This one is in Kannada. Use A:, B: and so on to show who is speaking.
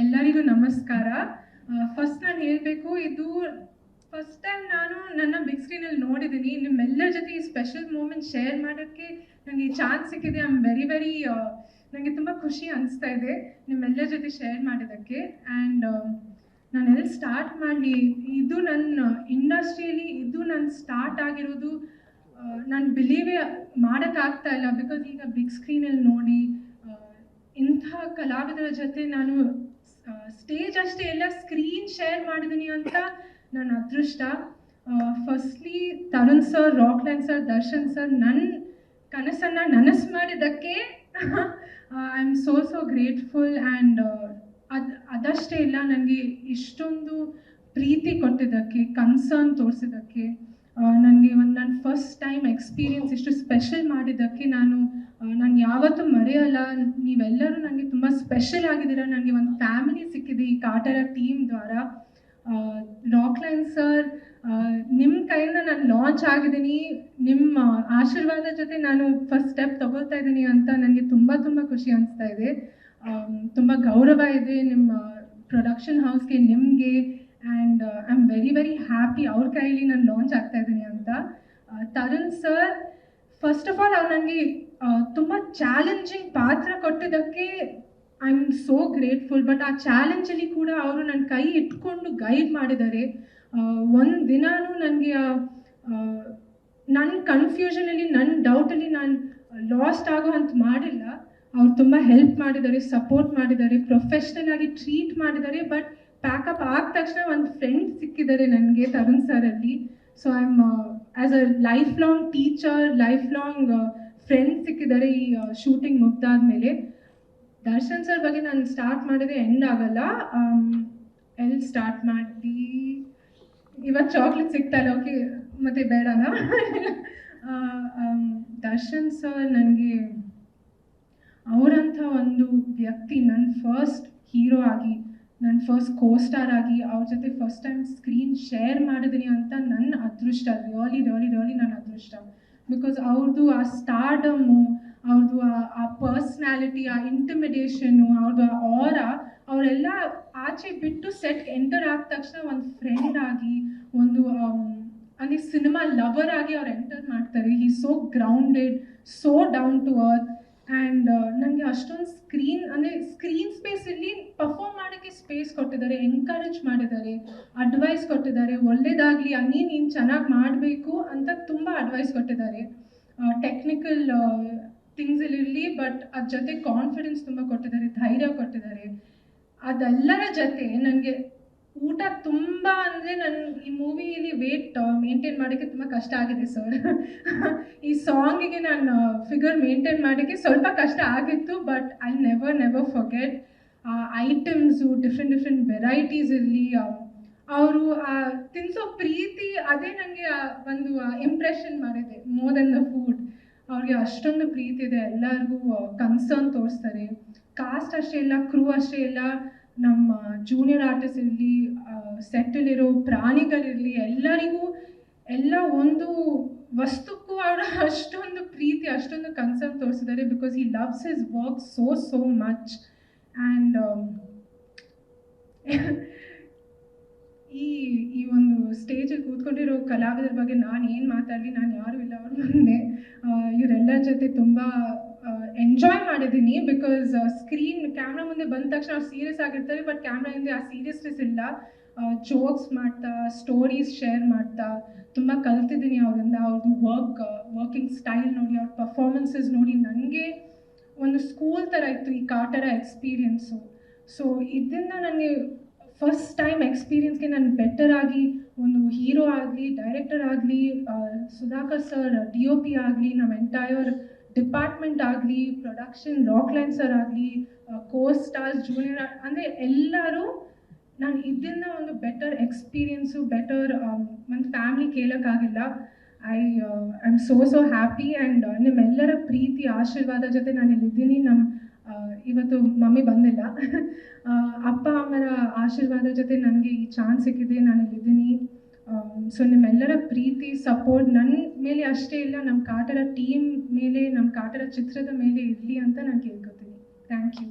A: ಎಲ್ಲರಿಗೂ ನಮಸ್ಕಾರ. ಫಸ್ಟ್ ನಾನು ಹೇಳಬೇಕು, ಇದು ಫಸ್ಟ್ ಟೈಮ್ ನಾನು ನನ್ನ ಬಿಗ್ ಸ್ಕ್ರೀನಲ್ಲಿ ನೋಡಿದ್ದೀನಿ ನಿಮ್ಮೆಲ್ಲರ ಜೊತೆ ಈ ಸ್ಪೆಷಲ್ ಮೂಮೆಂಟ್ ಶೇರ್ ಮಾಡೋಕ್ಕೆ ನನಗೆ ಈ ಚಾನ್ಸ್ ಸಿಕ್ಕಿದೆ. ಐ ಆಮ್ ವೆರಿ ವೆರಿ ನನಗೆ ತುಂಬ ಖುಷಿ ಅನಿಸ್ತಾ ಇದೆ ನಿಮ್ಮೆಲ್ಲರ ಜೊತೆ ಶೇರ್ ಮಾಡಿದ್ದಕ್ಕೆ. ಆ್ಯಂಡ್ ನಾನು ಎಲ್ಲಿ ಸ್ಟಾರ್ಟ್ ಮಾಡಲಿ, ಇದು ನನ್ನ ಇಂಡಸ್ಟ್ರಿಯಲ್ಲಿ ಇದು ನನ್ನ ಸ್ಟಾರ್ಟ್ ಆಗಿರೋದು ನಾನು ಬಿಲೀವೇ ಮಾಡೋಕ್ಕಾಗ್ತಾ ಇಲ್ಲ. ಬಿಕಾಸ್ ಈಗ ಬಿಗ್ ಸ್ಕ್ರೀನಲ್ಲಿ ನೋಡಿ ಇಂಥ ಕಲಾವಿದರ ಜೊತೆ ನಾನು ಸ್ಟೇಜ್ ಅಷ್ಟೇ ಎಲ್ಲ ಸ್ಕ್ರೀನ್ ಶೇರ್ ಮಾಡಿದ್ದೀನಿ ಅಂತ ನನ್ನ ಅದೃಷ್ಟ. Firstly Tarun sir Rockline sir Darshan sir ನನ್ನ ಕನಸನ್ನು ನನಸು ಮಾಡಿದ್ದಕ್ಕೆ I am so so grateful and ಅದು, ಅದಷ್ಟೇ ಇಲ್ಲ ನನಗೆ ಇಷ್ಟೊಂದು ಪ್ರೀತಿ ಕೊಟ್ಟಿದ್ದಕ್ಕೆ ಕನ್ಸರ್ನ್ ತೋರಿಸಿದ್ದಕ್ಕೆ ನನಗೆ ಒಂದು ನನ್ನ ಫಸ್ಟ್ ಟೈಮ್ ಎಕ್ಸ್ಪೀರಿಯನ್ಸ್ ಇಷ್ಟು ಸ್ಪೆಷಲ್ ಮಾಡಿದ್ದಕ್ಕೆ ನಾನು ಯಾವತ್ತೂ ಮರೆಯಲ್ಲ. ನೀವೆಲ್ಲರೂ ನನಗೆ ತುಂಬ ಸ್ಪೆಷಲ್ ಆಗಿದ್ದೀರ. ನನಗೆ ಒಂದು ಫ್ಯಾಮಿಲಿ ಸಿಕ್ಕಿದೆ ಈ ಕಾಟರ ಟೀಮ್ ದ್ವಾರ. ರಾಕ್ಲೈನ್ ಸರ್ ನಿಮ್ಮ ಕೈಯಿಂದ ನಾನು ಲಾಂಚ್ ಆಗಿದ್ದೀನಿ. ನಿಮ್ಮ ಆಶೀರ್ವಾದ ಜೊತೆ ನಾನು ಫಸ್ಟ್ ಸ್ಟೆಪ್ ತಗೊಳ್ತಾ ಇದ್ದೀನಿ ಅಂತ ನನಗೆ ತುಂಬ ತುಂಬ ಖುಷಿ ಅನಿಸ್ತಾ ಇದೆ. ತುಂಬ ಗೌರವ ಇದೆ ನಿಮ್ಮ ಪ್ರೊಡಕ್ಷನ್ ಹೌಸ್ಗೆ ನಿಮಗೆ. And I am very very happy ಅವ್ರ ಕೈಯಲ್ಲಿ ನಾನು ಲಾಂಚ್ ಆಗ್ತಾ ಇದ್ದೀನಿ ಅಂತ. Tarun sir first of all ಅವ್ರು ನನಗೆ ತುಂಬ ಚಾಲೆಂಜಿಂಗ್ ಪಾತ್ರ ಕೊಟ್ಟಿದ್ದಕ್ಕೆ I am so grateful but ಆ ಚಾಲೆಂಜಲ್ಲಿ ಕೂಡ ಅವರು ನನ್ನ ಕೈ ಇಟ್ಕೊಂಡು ಗೈಡ್ ಮಾಡಿದ್ದಾರೆ. ಒಂದು ದಿನಾನೂ ನನಗೆ ನನ್ನ ಕನ್ಫ್ಯೂಷನಲ್ಲಿ ನನ್ನ ಡೌಟಲ್ಲಿ ನಾನು ಲಾಸ್ಟ್ ಆಗೋ ಅಂತ ಮಾಡಿಲ್ಲ. ಅವ್ರು ತುಂಬ ಹೆಲ್ಪ್ ಮಾಡಿದ್ದಾರೆ ಸಪೋರ್ಟ್ ಮಾಡಿದ್ದಾರೆ ಪ್ರೊಫೆಷ್ನಲ್ ಆಗಿ ಟ್ರೀಟ್ ಮಾಡಿದ್ದಾರೆ. ಬಟ್ ಪ್ಯಾಕಪ್ ಆದ ತಕ್ಷಣ ಒಂದು ಫ್ರೆಂಡ್ ಸಿಕ್ಕಿದ್ದಾರೆ ನನಗೆ Tarun ಸರಲ್ಲಿ so I am as a life long teacher life long friend ಸಿಕ್ಕಿದ್ದಾರೆ ಈ ಶೂಟಿಂಗ್ ಮುಗ್ದಾದ್ಮೇಲೆ ದರ್ಶನ್ ಸರ್ ಬಗ್ಗೆ ನಾನು ಸ್ಟಾರ್ಟ್ ಮಾಡಿದ್ರೆ ಎಂಡ್ ಆಗಲ್ಲ. ಎಲ್ಲಿ ಸ್ಟಾರ್ಟ್ ಮಾಡಿ? ಇವತ್ತು ಚಾಕ್ಲೇಟ್ ಸಿಗ್ತಾಯಿಲ್ಲ ಓಕೆ ಮತ್ತೆ ಬೇಡನಾ ಆ, ದರ್ಶನ್ ಸರ್ ನನಗೆ ಅವರಂಥ ಒಂದು ವ್ಯಕ್ತಿ ನನ್ನ ಫಸ್ಟ್ ಹೀರೋ ಆಗಿ ನನ್ನ ಫಸ್ಟ್ ಕೋ ಸ್ಟಾರ್ ಆಗಿ ಅವ್ರ ಜೊತೆ ಫಸ್ಟ್ ಟೈಮ್ ಸ್ಕ್ರೀನ್ ಶೇರ್ ಮಾಡಿದ್ದೀನಿ ಅಂತ ನನ್ನ ಅದೃಷ್ಟ ರಿಯಲಿ ರಿಯಲಿ ರಿಯಲಿ ನನ್ನ ಅದೃಷ್ಟ. ಬಿಕಾಸ್ ಅವ್ರದ್ದು ಆ ಸ್ಟಾರ್ಡಮ್ಮು ಅವ್ರದ್ದು ಆ- ಪರ್ಸ್ನಾಲಿಟಿ ಆ ಇಂಟಿಮಿಡೇಷನ್ನು ಅವ್ರದ್ದು ಆ ಆರ ಅವರೆಲ್ಲ ಆಚೆ ಬಿಟ್ಟು ಸೆಟ್ ಎಂಟರ್ ಆದ ತಕ್ಷಣ ಒಂದು ಫ್ರೆಂಡ್ ಆಗಿ, ಒಂದು ಅಂದರೆ ಸಿನಿಮಾ ಲವರ್ ಆಗಿ ಅವ್ರು ಎಂಟರ್ ಮಾಡ್ತಾರೆ. He so grounded so down to earth and ನನಗೆ ಅಷ್ಟೊಂದು ಸ್ಕ್ರೀನ್ ಅಂದರೆ ಸ್ಕ್ರೀನ್ ಸ್ಪೇಸಲ್ಲಿ ಪರ್ಫಾರ್ಮ್ ಮಾಡೋಕ್ಕೆ ಸ್ಪೇಸ್ ಕೊಟ್ಟಿದ್ದಾರೆ ಎನ್ಕರೇಜ್ ಮಾಡಿದ್ದಾರೆ ಅಡ್ವೈಸ್ ಕೊಟ್ಟಿದ್ದಾರೆ. ಒಳ್ಳೇದಾಗಲಿ ಅನ್ನಿ ನೀನು ಚೆನ್ನಾಗಿ ಮಾಡಬೇಕು ಅಂತ ತುಂಬ ಅಡ್ವೈಸ್ ಕೊಟ್ಟಿದ್ದಾರೆ. ಟೆಕ್ನಿಕಲ್ ಥಿಂಗ್ಸಲ್ಲಿರಲಿ ಬಟ್ ಅದ್ರ ಜೊತೆ ಕಾನ್ಫಿಡೆನ್ಸ್ ತುಂಬ ಕೊಟ್ಟಿದ್ದಾರೆ, ಧೈರ್ಯ ಕೊಟ್ಟಿದ್ದಾರೆ. ಅದೆಲ್ಲರ ಜೊತೆ ನನಗೆ ಊಟ ತುಂಬ ಅಂದರೆ ನನ್ನ ಈ ಮೂವಿಯಲ್ಲಿ ವೇಟ್ ಮೇಂಟೈನ್ ಮಾಡೋಕ್ಕೆ ತುಂಬ ಕಷ್ಟ ಆಗಿದೆ ಸರ್ ಈ ಸಾಂಗಿಗೆ ನಾನು ಫಿಗರ್ ಮೇಂಟೈನ್ ಮಾಡೋಕ್ಕೆ ಸ್ವಲ್ಪ ಕಷ್ಟ ಆಗಿತ್ತು but I never never forget ಆ ಐಟಮ್ಸು ಡಿಫ್ರೆಂಟ್ ಡಿಫ್ರೆಂಟ್ ವೆರೈಟೀಸ್ ಇರಲಿ ಅವರು ತಿನ್ಸೋ ಪ್ರೀತಿ ಅದೇ ನನಗೆ ಒಂದು ಇಂಪ್ರೆಷನ್ ಮಾಡಿದೆ ಮೋರ್ ದೆನ್ ದ ಫುಡ್ ಅವ್ರಿಗೆ ಅಷ್ಟೊಂದು ಪ್ರೀತಿ ಇದೆ, ಎಲ್ಲರಿಗೂ ಕನ್ಸರ್ನ್ ತೋರಿಸ್ತಾರೆ. ಕಾಸ್ಟ್ ಅಷ್ಟೇ ಇಲ್ಲ ಕ್ರೂ ಅಷ್ಟೇ ಇಲ್ಲ ನಮ್ಮ ಜೂನಿಯರ್ ಆರ್ಟಿಸ್ಟ್ ಇರಲಿ ಸೆಟ್ಟಲ್ಲಿರೋ ಪ್ರಾಣಿಗಳಿರಲಿ, ಎಲ್ಲರಿಗೂ ಎಲ್ಲ ಒಂದು ವಸ್ತುಕ್ಕೂ ಅವರ ಅಷ್ಟೊಂದು ಪ್ರೀತಿ, ಅಷ್ಟೊಂದು ಕನ್ಸರ್ನ್ ತೋರಿಸಿದ್ದಾರೆ because he loves his work so so much and ಈ ಈ ಒಂದು ಸ್ಟೇಜಲ್ಲಿ ಕೂತ್ಕೊಂಡಿರೋ ಕಲಾವಿದರ ಬಗ್ಗೆ ನಾನು ಏನು ಮಾತಾಡಲಿ, ನಾನು ಯಾರೂ ಇಲ್ಲ ಅವ್ರ ಮುಂದೆ. ಇವರೆಲ್ಲರ ಜೊತೆ ತುಂಬ ಎಂಜಾಯ್ ಮಾಡಿದ್ದೀನಿ ಬಿಕಾಸ್ ಸ್ಕ್ರೀನ್ ಕ್ಯಾಮ್ರಾ ಮುಂದೆ ಬಂದ ತಕ್ಷಣ ಅವ್ರು ಸೀರಿಯಸ್ ಆಗಿರ್ತಾರೆ ಬಟ್ ಕ್ಯಾಮ್ರಾ ಹಿಂದೆ ಆ ಸೀರಿಯಸ್ನೆಸ್ ಇಲ್ಲ. ಜೋಕ್ಸ್ ಮಾಡ್ತಾ ಸ್ಟೋರೀಸ್ ಶೇರ್ ಮಾಡ್ತಾ, ತುಂಬ ಕಲ್ತಿದ್ದೀನಿ ಅವರಿಂದ. ಅವ್ರದ್ದು ವರ್ಕ್ ವರ್ಕಿಂಗ್ ಸ್ಟೈಲ್ ನೋಡಿ, ಅವ್ರ ಪರ್ಫಾರ್ಮೆನ್ಸಸ್ ನೋಡಿ ನನಗೆ ಒಂದು ಸ್ಕೂಲ್ ಥರ ಇತ್ತು, ಈ ಕಾಟರ ಎಕ್ಸ್ಪೀರಿಯೆನ್ಸು ಸೊ ಇದರಿಂದ ನನಗೆ ಫಸ್ಟ್ ಟೈಮ್ ಎಕ್ಸ್ಪೀರಿಯನ್ಸ್ಗೆ ನಾನು ಬೆಟರ್ ಆಗಿ, ಒಂದು ಹೀರೋ ಆಗಲಿ ಡೈರೆಕ್ಟರ್ ಆಗಲಿ Sudhakar sir D O P ಆಗಲಿ ನಮ್ಮ ಎಂಟೈರ್ ಡಿಪಾರ್ಟ್ಮೆಂಟ್ ಆಗಲಿ ಪ್ರೊಡಕ್ಷನ್ ರಾಕ್ ಸರ್ ಆಗಲಿ ಕೋ ಸ್ಟಾರ್ಸ್ ಜೂನಿಯರ್ ಅಂದರೆ ಎಲ್ಲರೂ ನಾನು ಇದರಿಂದ ಒಂದು ಬೆಟರ್ ಎಕ್ಸ್ಪೀರಿಯನ್ಸು ಬೆಟರ್ ನನ್ನ family ಕೇಳೋಕ್ಕಾಗಿಲ್ಲ. I I am so so happy and ನಿಮ್ಮೆಲ್ಲರ ಪ್ರೀತಿ, ಆಶೀರ್ವಾದ ಜೊತೆ ನಾನು ಇಲ್ಲಿದ್ದೀನಿ. ನಮ್ಮ ಇವತ್ತು ಮಮ್ಮಿ ಬಂದಿಲ್ಲ. ಅಪ್ಪ, ಅಮ್ಮರ ಆಶೀರ್ವಾದ ಜೊತೆ ನನಗೆ ಈ ಚಾನ್ಸ್ ಸಿಕ್ಕಿದೆ. ನಾನು ಇಲ್ಲಿದ್ದೀನಿ. ಸೊ ನಿಮ್ಮೆಲ್ಲರ ಪ್ರೀತಿ ಸಪೋರ್ಟ್ ನನ್ನ ಮೇಲೆ ಅಷ್ಟೇ ಇಲ್ಲ ನಮ್ಮ ಕಾಟರ ಟೀಮ್ ಮೇಲೆ ನಮ್ಮ ಕಾಟರ ಚಿತ್ರದ ಮೇಲೆ ಇರಲಿ ಅಂತ ನಾನು ಕೇಳ್ಕೊತೀನಿ. Thank you